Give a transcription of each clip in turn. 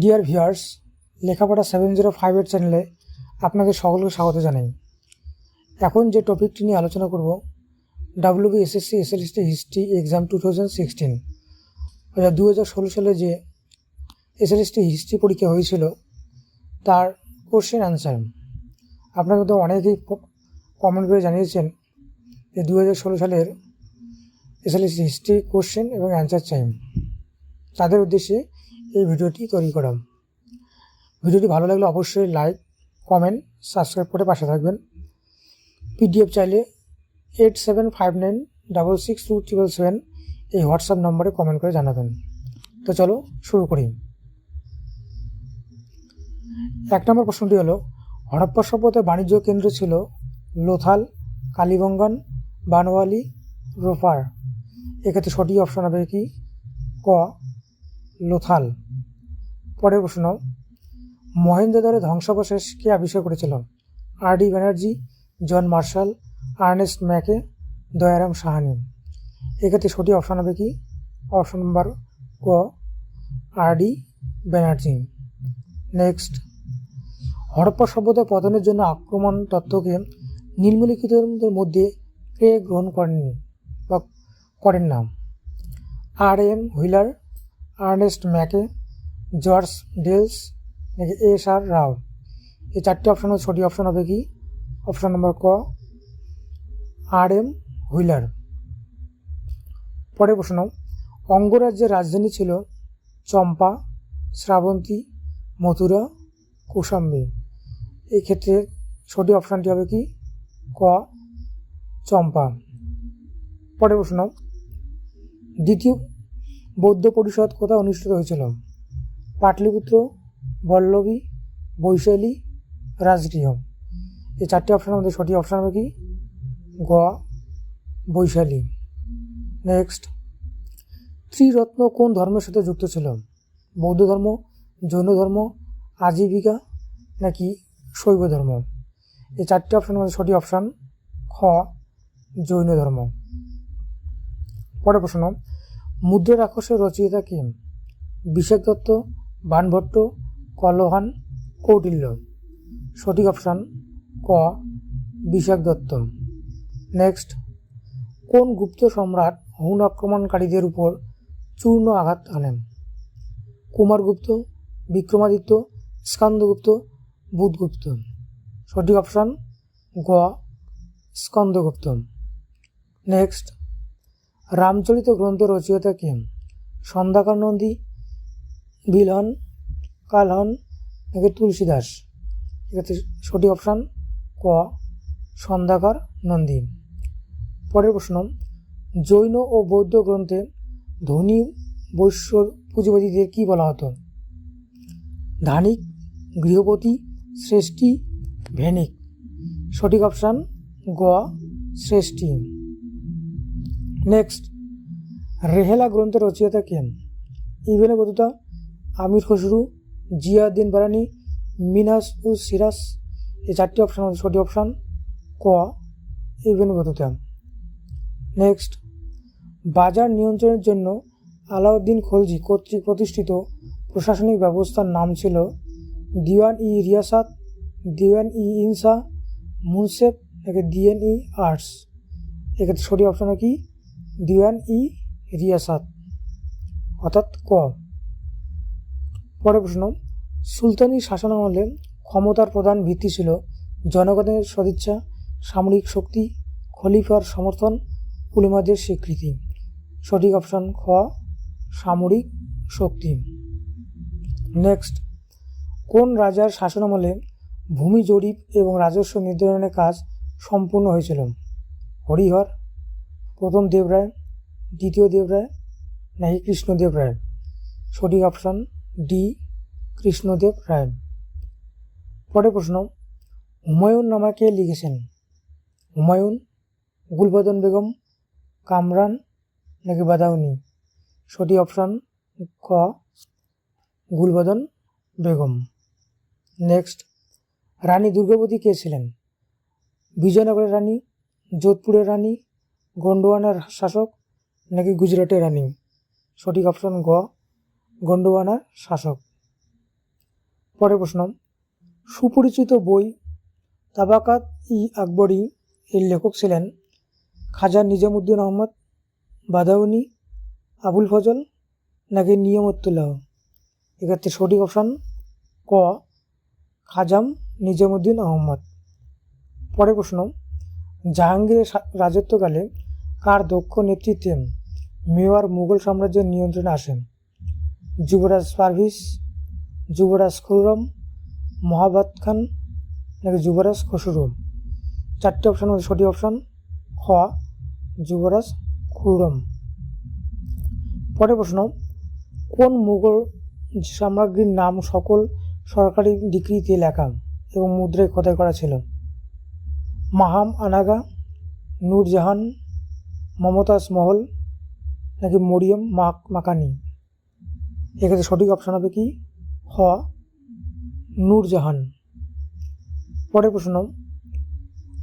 Deer viewers লেখাপড়া seven zero five eight চ্যানেলে আপনাদের সকলকে স্বাগত জানাই। এখন যে টপিকটি নিয়ে আলোচনা করব WB SSC SLST history exam two thousand sixteen অর্থাৎ দু হাজার ষোলো সালে যে এস এসএলএসটি হিস্ট্রি পরীক্ষা হয়েছিল, তার কোশ্চেন অ্যান্সার আপনারা কিন্তু অনেকেই কমেন্ট করে জানিয়েছেন যে দু হাজার ষোলো সালের এসএলএসটি হিস্ট্রি কোশ্চেন এবং অ্যান্সার চাই তাদের উদ্দেশ্যে এই ভিডিওটি তৈরি করা ভিডিওটি ভালো লাগলে অবশ্যই লাইক কমেন্ট সাবস্ক্রাইব করে পাশে থাকবেন। পিডিএফ চাইলে eight seven five nine double six two triple seven এই হোয়াটসঅ্যাপ নম্বরে কমেন্ট করে জানাবেন। তো চলো শুরু করি। এক নম্বর প্রশ্নটি হলো, হরপ্পা সভ্যতার বাণিজ্য কেন্দ্র ছিল লোথাল, কালীবঙ্গান, বানওয়ালি, রোপার। এক্ষেত্রে সঠিক অপশন হবে কি? ক লোথাল। পরের প্রশ্ন মহেন্দ্রদারের ধ্বংসাবশেষ কে আবিষ্কার করেছিল? R D Banerjee, John Marshall, Ernest Mackay, Dayaram Sahni. এক্ষেত্রে সঠিক অপশন হবে কি? অপশন নাম্বার ক R D Banerjee. Next, Harappa সভ্যতা পতনের জন্য আক্রমণ তত্ত্বকে নিম্নলিখিতদের মধ্যে কে গ্রহণ করেননি বা করেন না? R M Wheeler Ernest Mackay, George Dales, নাকি এস আর রাও এই চারটি অপশন সঠিক অপশন হবে কি? অপশন নম্বর ক, আর এম হুইলার। পরের প্রশ্ন, অঙ্গরাজ্যের রাজধানী ছিল চম্পা, শ্রাবন্তী, মথুরা, কৌশাম্বী। এই ক্ষেত্রে সঠিক অপশানটি হবে কি? ক, চম্পা। পরের প্রশ্ন, দ্বিতীয় বৌদ্ধ পরিষদ কোথায় অনুষ্ঠিত হয়েছিল? পাটলিপুত্র, বল্লভী, বৈশালী, রাজগৃহ। এই চারটি অপশানের মধ্যে সঠিক অপশান হবে কি? গ, বৈশালী। নেক্সট ত্রিরত্ন কোন ধর্মের সাথে যুক্ত ছিল? বৌদ্ধ ধর্ম, জৈন ধর্ম, আজীবিকা, নাকি শৈব ধর্ম? এই চারটি অপশানের মধ্যে সঠিক অপশান খ, জৈন ধর্ম। পরের প্রশ্ন মুদ্রা রাক্ষসের রচয়িতা কে বিশেক দত্ত বানভট্ট, কলহান, কৌটিল্য। সঠিক অপশান ক বিশাখ দত্ত নেক্সট, কোন গুপ্ত সম্রাট হুন আক্রমণকারীদের উপর চূর্ণ আঘাত আনেন কুমারগুপ্ত বিক্রমাদিত্য, স্কন্দগুপ্ত, বুধগুপ্ত। সঠিক অপশান গ, স্কন্দগুপ্ত। নেক্সট রামচরিত গ্রন্থের রচয়িতা কে সন্ধ্যাকর নন্দী বিলহন, কালহন, নাকি তুলসীদাস? এক্ষেত্রে সঠিক অপশান ক, সন্ধ্যাকর নন্দী। পরের প্রশ্ন, জৈন ও বৌদ্ধ গ্রন্থে ধনী বৈশ্য পুঁজিবাদীদের কী বলা হতো? ধানিক, গৃহপতি, শ্রেষ্ঠী, ভেনিক। সঠিক অপশান গ, শ্রেষ্ঠী। নেক্সট রেহেলা গ্রন্থের রচয়িতা কে Ibn Battuta Amir Khusrau Ziauddin Barani Minhaj us serous এই চারটি অপশান সঠিক অপশান ক ইবেনে বতুতা নেক্সট বাজার নিয়ন্ত্রণের জন্য আলাউদ্দিন খলজি কর্তৃক প্রতিষ্ঠিত প্রশাসনিক ব্যবস্থার নাম ছিল দিওয়ান ই রিয়াসাত, দিওয়ান ই ইনসা, মুনসেফ নাকি ডিএন ই আর্টস এক্ষেত্রে সঠিক অপশান কি? দিওয়ান ই রিয়াসাত, অর্থাৎ ক পরের প্রশ্ন, সুলতানি শাসনামলে ক্ষমতার প্রধান ভিত্তি ছিল জনগণের সদিচ্ছা, সামরিক শক্তি, খলিফার সমর্থন, উলেমাদের স্বীকৃতি। সঠিক অপশান খ, সামরিক শক্তি। নেক্সট, কোন রাজার শাসনামলে ভূমি জরিপ এবং রাজস্ব নির্ধারণের কাজ সম্পূর্ণ হয়েছিল? হরিহর প্রথম দেবরায়, দ্বিতীয় দেবরায় নাকি কৃষ্ণদেব রায়। সঠিক অপশান ডি কৃষ্ণদেব রায়। পরের প্রশ্ন, হুমায়ুন নামা কে লিখেছেন? হুমায়ুন, গুলবদন বেগম, কামরান নাকি বাদাউনি? সঠিক অপশান ক, গুলবদন বেগম। নেক্সট রানী দুর্গাবতী কে ছিলেন? বিজয়নগরের রানী, যোধপুরের রানী গন্ডোয়ানার শাসক নাকি গুজরাটের রানী সঠিক অপশন গ, গন্ডোয়ানার শাসক। পরের প্রশ্ন, সুপরিচিত বই তাবাকাত ই আকবরী এর লেখক ছিলেন খাজা নিজামুদ্দিন আহমদ, বাদাউনি, আবুল ফজল নাকি নিয়মতুল্লাহ? এক্ষেত্রে সঠিক অপশান ক, খাজাম নিজামুদ্দিন আহমদ। পরের প্রশ্ন, জাহাঙ্গীরের রাজত্বকালে কার দক্ষ নেতৃত্বে মেওয়ার মুঘল সাম্রাজ্যের নিয়ন্ত্রণে আসেন? যুবরাজ পারভিস যুবরাজ খুররম মহাবাদ খান নাকি যুবরাজ খসরু চারটি অপশান মধ্যে সঠিক অপশান খ, যুবরাজ খুররম পরের প্রশ্ন, কোন মুঘল সাম্রাজ্ঞীর নাম সকল সরকারি ডিগ্রিতে লেখা এবং মুদ্রায় খোদাই করা ছিল? মাহাম আনাগা, নূরজাহান মমতাজ মহল নাকি মরিয়ম মাক মাকানি? এক্ষেত্রে সঠিক অপশান হবে কি? খ নূরজাহান। পরের প্রশ্ন,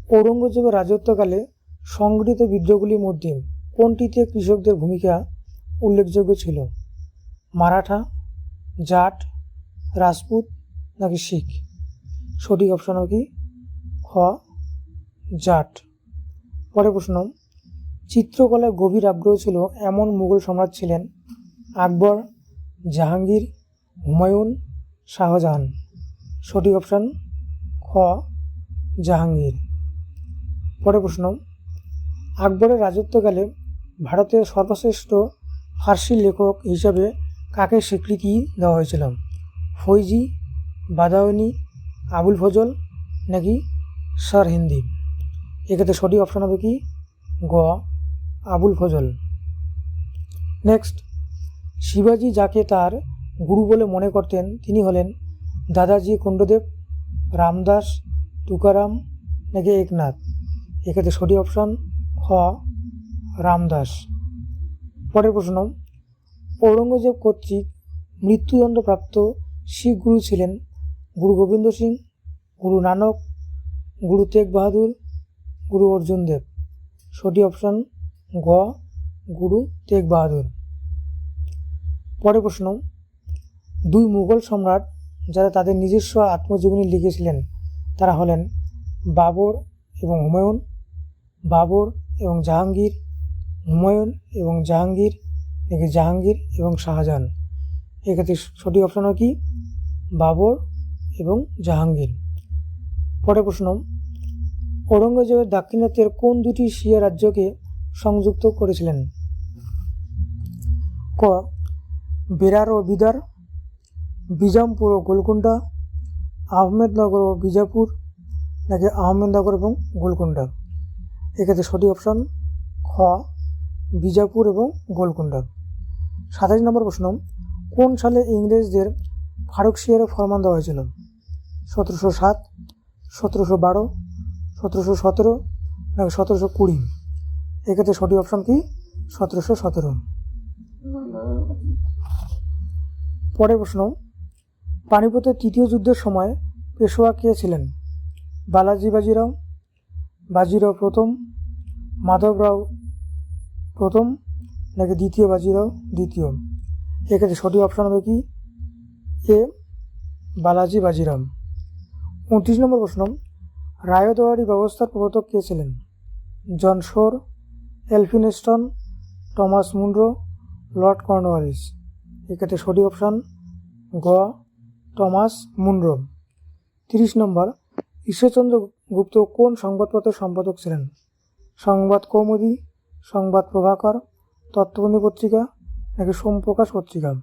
ঔরঙ্গজেবের রাজত্বকালে সংগঠিত বিদ্রোহগুলির মধ্যে কোনটিতে কৃষকদের ভূমিকা উল্লেখযোগ্য ছিল? মারাঠা, জাট, রাজপুত নাকি শিখ? সঠিক অপশন হবে কি? খ, জাট। পরের প্রশ্ন চিত্রকলায় গভীর আগ্রহ ছিল এমন মুঘল সম্রাট ছিলেন আকবর, জাহাঙ্গীর, হুমায়ুন শাহজাহান। সঠিক অপশান খ, জাহাঙ্গীর। পরে প্রশ্ন, আকবরের রাজত্বকালে ভারতের সর্বশ্রেষ্ঠ ফার্সি লেখক হিসাবে কাকে স্বীকৃতি দেওয়া হয়েছিল? ফৈজি, বাদাউনি, আবুল ফজল নাকি সর হিন্দি এক্ষেত্রে সঠিক অপশান হবে কি? গ আবুল ফজল। নেক্সট শিবাজি যাকে তার গুরু বলে মনে করতেন, তিনি হলেন দাদাজি কুণ্ডদেব, রামদাস, তুকারাম, নাকি একনাথ। এক্ষেত্রে সঠিক অপশান খ, রামদাস। পরের প্রশ্ন, ঔরঙ্গজেব কর্তৃক মৃত্যুদণ্ডপ্রাপ্ত শিখ গুরু ছিলেন গুরু গোবিন্দ সিং, গুরু নানক, গুরু তেগ বাহাদুর গুরু অর্জুন দেব। সঠিক অপশান গ, গুরু তেগ বাহাদুর। পরের প্রশ্ন, দুই মুঘল সম্রাট যারা তাদের নিজস্ব আত্মজীবনী লিখেছিলেন, তারা হলেন বাবর এবং হুমায়ুন। বাবর এবং জাহাঙ্গীর, হুমায়ুন এবং জাহাঙ্গীর, নাকি জাহাঙ্গীর এবং শাহজাহান। এক্ষেত্রে সঠিক অপশন কি? বাবর এবং জাহাঙ্গীর। পরের প্রশ্ন, ঔরঙ্গজেবের দাক্ষিণাত্যের কোন দুটি শিয়া রাজ্যকে সংযুক্ত করেছিলেন। ক, বেরার ও বিদার, বিজামপুর ও গোলকুন্ডা আহমেদনগর ও বিজাপুর, নাকি আহমেদনগর এবং গোলকুন্ডা এক্ষেত্রে সঠিক অপশান, খ, বিজাপুর এবং গোলকুন্ডা সাতাশ নম্বর প্রশ্ন, কোন সালে ইংরেজদের ফারুকশিয়ারে ফরমান দেওয়া হয়েছিল? সতেরোশো সাত, সতেরোশো বারো, সতেরোশো সতেরো, নাকি সতেরোশো কুড়ি? এক্ষেত্রে সঠিক অপশন কি? সতেরোশো সতেরো। পরের প্রশ্ন, পানিপথের তৃতীয় যুদ্ধের সময় পেশোয়া কে ছিলেন? বালাজি বাজিরাও বাজিরাও প্রথম মাধবরাও প্রথম, নাকি দ্বিতীয় বাজিরাও দ্বিতীয়? এক্ষেত্রে সঠিক অপশান হবে কি? এ, বালাজি বাজিরাম উনত্রিশ নম্বর প্রশ্ন রায়দওয়ারি ব্যবস্থার প্রবর্তক কে ছিলেন? John Shore Elphinstone Thomas Munro, Lord Cornwallis. এক্ষেত্রে সঠিক অপশান গ টমাস মুন্ড্রো। তিরিশ নম্বর, ঈশ্বরচন্দ্র গুপ্ত কোন সংবাদপত্রের সম্পাদক ছিলেন? সংবাদ কৌমুদী, সংবাদ প্রভাকর, তত্ত্ববন্ধী পত্রিকা, নাকি সোমপ্রকাশ পত্রিকা?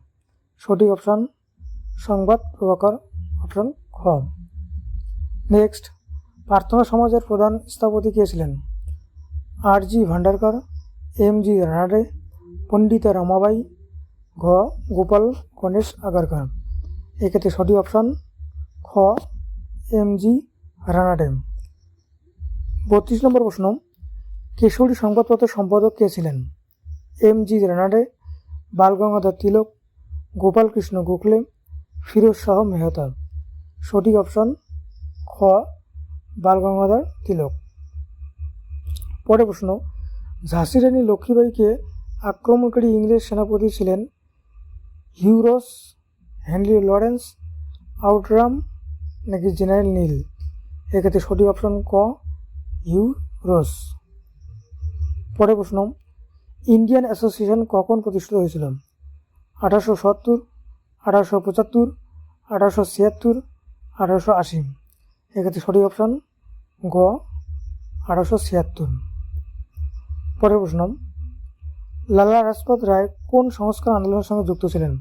সঠিক অপশান, সংবাদ প্রভাকর, অপশান খ নেক্সট, প্রার্থনা সমাজের প্রধান স্থপতি কে ছিলেন? R G Bhandarkar M G Ranade Pandita Ramabai ঘ গোপাল গণেশ আগারকর এক্ষেত্রে সঠিক অপশান খ এম জি রানাডে বত্রিশ নম্বর প্রশ্ন কেশরী সংবাদপত্রের সম্পাদক কে ছিলেন? M G Ranade Balgangadhar Tilak, Gopalkrishna Gokhale, Firoz Shah Mehta. সঠিক অপশন খ, বালগঙ্গাধর তিলক। পরের প্রশ্ন, ঝাঁসি রানী লক্ষ্মীবাঈকে আক্রমণকারী ইংরেজ সেনাপতি ছিলেন Hugh Rose Henry Lawrence, Outram নাকি জেনারেল নীল? এক্ষেত্রে সঠিক অপশন ক ইউ রোস পরের প্রশ্ন, ইন্ডিয়ান অ্যাসোসিয়েশন কখন প্রতিষ্ঠিত হয়েছিল? আঠারোশো সত্তর, আঠারোশো পঁচাত্তর, আঠারোশো ছিয়াত্তর, আঠারোশো আশি। এক্ষেত্রে সঠিক অপশন গ, আঠারোশো ছিয়াত্তর। পরের প্রশ্ন, লালা রাজপথ রায় কোন সংস্কার আন্দোলনের সঙ্গে যুক্ত ছিলেন?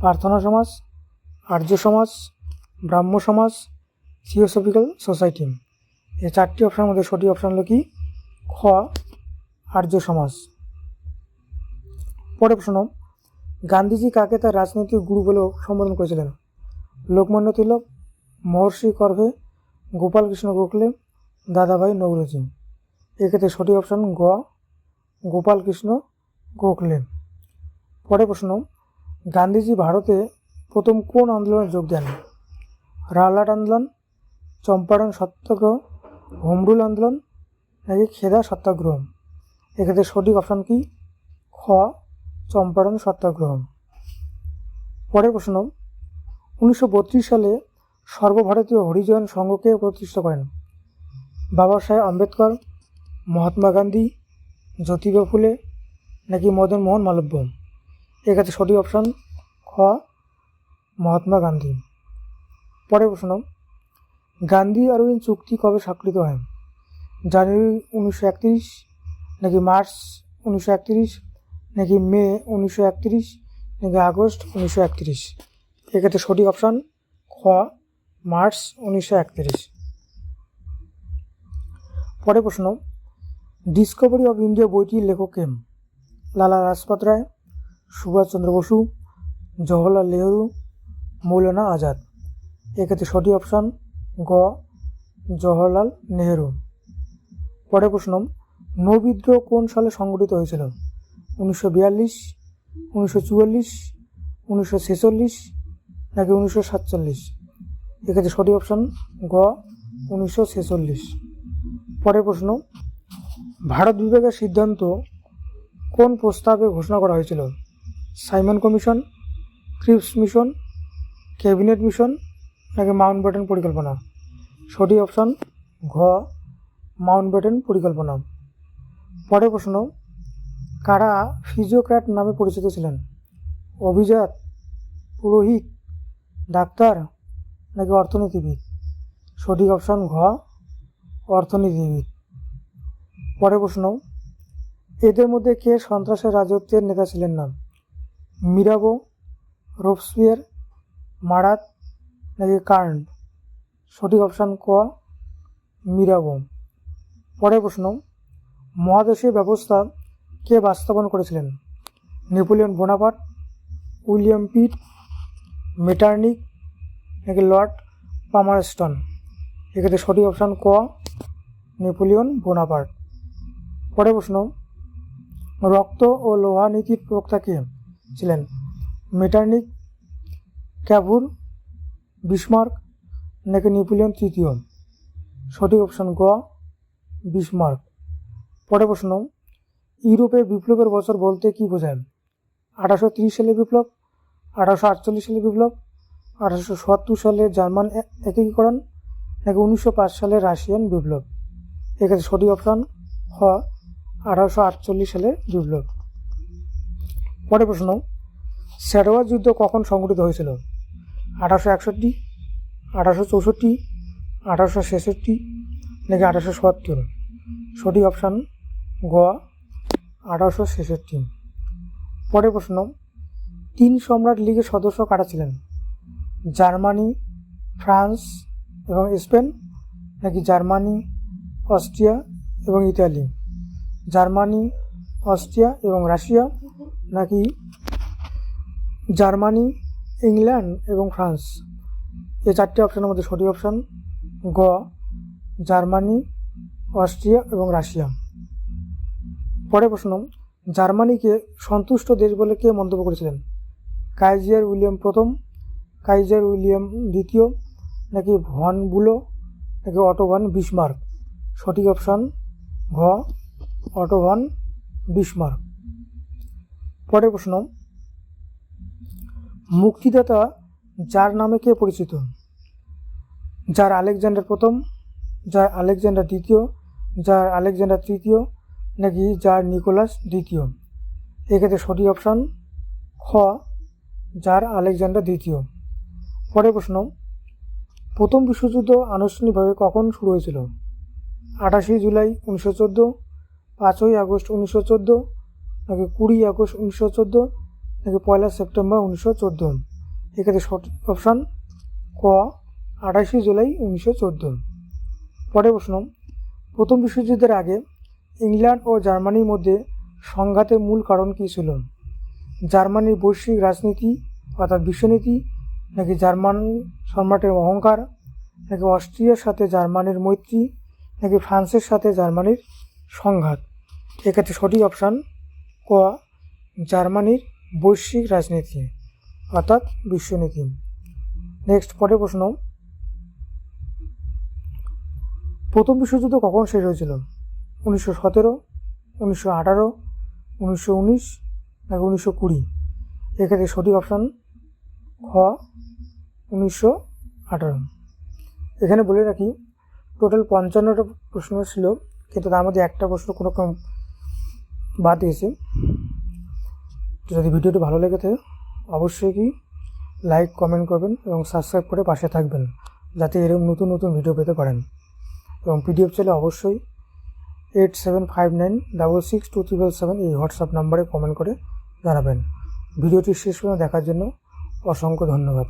প্রার্থনা সমাজ, আর্য সমাজ, ব্রাহ্ম সমাজ, থিওসফিক্যাল সোসাইটি। এই চারটি অপশানের মধ্যে সঠিক অপশান হলো কি? খ, আর্য সমাজ। পরের প্রশ্ন, গান্ধীজি কাকে তার রাজনৈতিক গুরু বলে সম্বোধন করেছিলেন? লোকমান্য তিলক, মহর্ষি করভে, গোপালকৃষ্ণ গোখলে, দাদাভাই নৌরজি এক্ষেত্রে সঠিক অপশান গ গোপালকৃষ্ণ গোখলে পরে প্রশ্ন, গান্ধীজি ভারতে প্রথম কোন আন্দোলনে যোগ দেন? রালাট আন্দোলন, চম্পারণ সত্যাগ্রহ হোমরুল আন্দোলন, নাকি খেদা সত্যাগ্রহ? এক্ষেত্রে সঠিক অপশন কি? খ, চম্পারণ সত্যাগ্রহ। পরের প্রশ্ন, উনিশশো বত্রিশ সালে সর্বভারতীয় হরিজন সংঘকে প্রতিষ্ঠা করেন। বাবা সাহেব আম্বেদকর, মহাত্মা গান্ধী জ্যোতিবা ফুলে নাকি মদন মোহন মালব্য এক্ষেত্রে সঠিক অপশান খ, মহাত্মা গান্ধী। পরের প্রশ্ন, গান্ধী আরউইন চুক্তি কবে স্বাক্ষরিত হয়? জানুয়ারি উনিশশো একত্রিশ নাকি মার্চ উনিশশো একত্রিশ নাকি মে উনিশশো একত্রিশ নাকি আগস্ট উনিশশো একত্রিশ? এক্ষেত্রে সঠিক অপশান খ, মার্চ উনিশশো একত্রিশ। পরের প্রশ্ন ডিসকভারি অফ ইন্ডিয়া বইটির লেখক কে লালা লাজপত রায় সুভাষচন্দ্র বসু, জওহরলাল নেহরু, মৌলানা আজাদ। এক্ষেত্রে সঠিক অপশান গ, জওহরলাল নেহেরু। পরের প্রশ্ন নৌবিদ্রোহ কোন সালে সংগঠিত হয়েছিল? উনিশশো বিয়াল্লিশ, উনিশশো চুয়াল্লিশ, উনিশশো ছেচল্লিশ নাকি উনিশশো সাতচল্লিশ? এক্ষেত্রে সঠিক অপশান গ, উনিশশো ছেচল্লিশ। পরের প্রশ্ন ভারত বিভাগের সিদ্ধান্ত কোন প্রস্তাবে ঘোষণা করা হয়েছিল? Simon commission, Cripps mission, cabinet mission নাকি মাউন্ট ব্যাটেন পরিকল্পনা? সঠিক অপশন, ঘ, মাউন্ট ব্যাটেন পরিকল্পনা। পরের প্রশ্ন, কারা ফিজিওক্র্যাট নামে পরিচিত ছিলেন? অভিজাত, পুরোহিত, ডাক্তার নাকি অর্থনীতিবিদ? সঠিক অপশন, ঘ, অর্থনীতিবিদ। পরের প্রশ্ন। এদের মধ্যে কে সন্ত্রাসের রাজত্বের নেতা ছিলেন না? মিরাবো রোবসপিয়ার মারাত নাকি কার্ন? সঠিক অপশান ক, মিরাবো। পরের প্রশ্ন মহাদেশীয় ব্যবস্থা কে বাস্তবায়ন করেছিলেন? Napoleon Bonaparte, William Pitt, Metternich নাকি লর্ড পামারস্টন? এক্ষেত্রে সঠিক অপশান ক, নেপোলিয়ন বোনাপার্ট। পরের প্রশ্ন, রক্ত ও লোহা নীতির প্রবক্তা কে ছিলেন? মেটার্নিক, ক্যাভুর, বিসমার্ক, নাকি নেপোলিয়ন তৃতীয়? সঠিক অপশন গ, বিসমার্ক। পরের প্রশ্ন, ইউরোপে বিপ্লবের বছর বলতে কি বোঝায়? আঠারোশো তিরিশ সালে বিপ্লব, আঠারোশো আটচল্লিশ সালে বিপ্লব, আঠারোশো সত্তর সালে জার্মান একীকরণ, নাকি উনিশশো পাঁচ সালে রাশিয়ান বিপ্লব? এক্ষেত্রে সঠিক অপশান হ আঠারোশো আটচল্লিশ সালের বিপ্লব পরের প্রশ্ন স্যাডোয়ার যুদ্ধ কখন সংঘটিত হয়েছিল? আঠারোশো একষট্টি, আঠারোশো চৌষট্টি, আঠারোশো ছেষট্টি নাকি আঠারোশো সত্তর? সঠিক অপশান, গোয়া, আঠারোশো ছেষট্টি। পরের প্রশ্ন, তিন সম্রাট লীগের সদস্য কারা ছিলেন? জার্মানি, ফ্রান্স এবং স্পেন নাকি জার্মানি, অস্ট্রিয়া এবং ইতালি? জার্মানি, অস্ট্রিয়া এবং রাশিয়া, নাকি জার্মানি, ইংল্যান্ড এবং ফ্রান্স? এই চারটি অপশানের মধ্যে সঠিক অপশান গ, জার্মানি, অস্ট্রিয়া এবং রাশিয়া। পরের প্রশ্ন, জার্মানিকে সন্তুষ্ট দেশ বলে কে মন্তব্য করেছিলেন? কাইজিয়ার উইলিয়াম প্রথম, কাইজার উইলিয়াম দ্বিতীয়, নাকি ভন বুলো, নাকি অটোভান বিসমার্ক? সঠিক অপশান ঘ অটোভান বিসমার্ক পরের প্রশ্ন, মুক্তিদাতা যার নামে কে পরিচিত? যার আলেকজান্ডার প্রথম, যার আলেকজান্ডার দ্বিতীয়, যার আলেকজান্ডার তৃতীয়, নাকি যার নিকোলাস দ্বিতীয়? এক্ষেত্রে সঠিক অপশান খ, যার আলেকজান্ডার দ্বিতীয়। পরের প্রশ্ন, প্রথম বিশ্বযুদ্ধ আনুষ্ঠানিকভাবে কখন শুরু হয়েছিল? আঠাশে জুলাই উনিশশো চোদ্দ পাঁচই আগস্ট উনিশশো চোদ্দ, নাকি কুড়ি আগস্ট উনিশশো চোদ্দ, নাকি পয়লা সেপ্টেম্বর উনিশশো চোদ্দ। এক্ষেত্রে সঠিক অপশান ক, আঠাশে জুলাই উনিশশো চোদ্দ। পরের প্রশ্ন, প্রথম বিশ্বযুদ্ধের আগে ইংল্যান্ড ও জার্মানির মধ্যে সংঘাতের মূল কারণ কী ছিল? জার্মানির বৈশ্বিক রাজনীতি, অর্থাৎ বিশ্বনীতি, নাকি জার্মান সম্রাটের অহংকার, নাকি অস্ট্রিয়ার সাথে জার্মানির মৈত্রী, নাকি ফ্রান্সের সাথে জার্মানির সংঘাত? এক্ষেত্রে সঠিক অপশান ক, জার্মানির বৈশ্বিক রাজনীতি, অর্থাৎ বিশ্বনীতি। নেক্সট পরের প্রশ্ন। প্রথম বিশ্বযুদ্ধ কখন শেষ হয়েছিল? উনিশশো সতেরো, উনিশশো আঠারো, উনিশশো উনিশ, নাকি উনিশশো কুড়ি? এক্ষেত্রে সঠিক অপশান খ, উনিশশো আঠারো। এখানে বলে রাখি, টোটাল পঞ্চান্নটা প্রশ্ন ছিল, কিন্তু তার মধ্যে একটা প্রশ্ন কোনো বাদ দিয়েছে। তো যদি ভিডিওটি ভালো লেগে থাকে, অবশ্যই কি লাইক কমেন্ট করবেন এবং সাবস্ক্রাইব করে পাশে থাকবেন, যাতে এরকম নতুন নতুন ভিডিও পেতে পারেন। এবং পিডিএফ চাইলে অবশ্যই eight seven five nine double six two triple seven এই হোয়াটসঅ্যাপ নাম্বারে কমেন্ট করে জানাবেন। ভিডিওটি শেষ পর্যন্ত দেখার জন্য অসংখ্য ধন্যবাদ।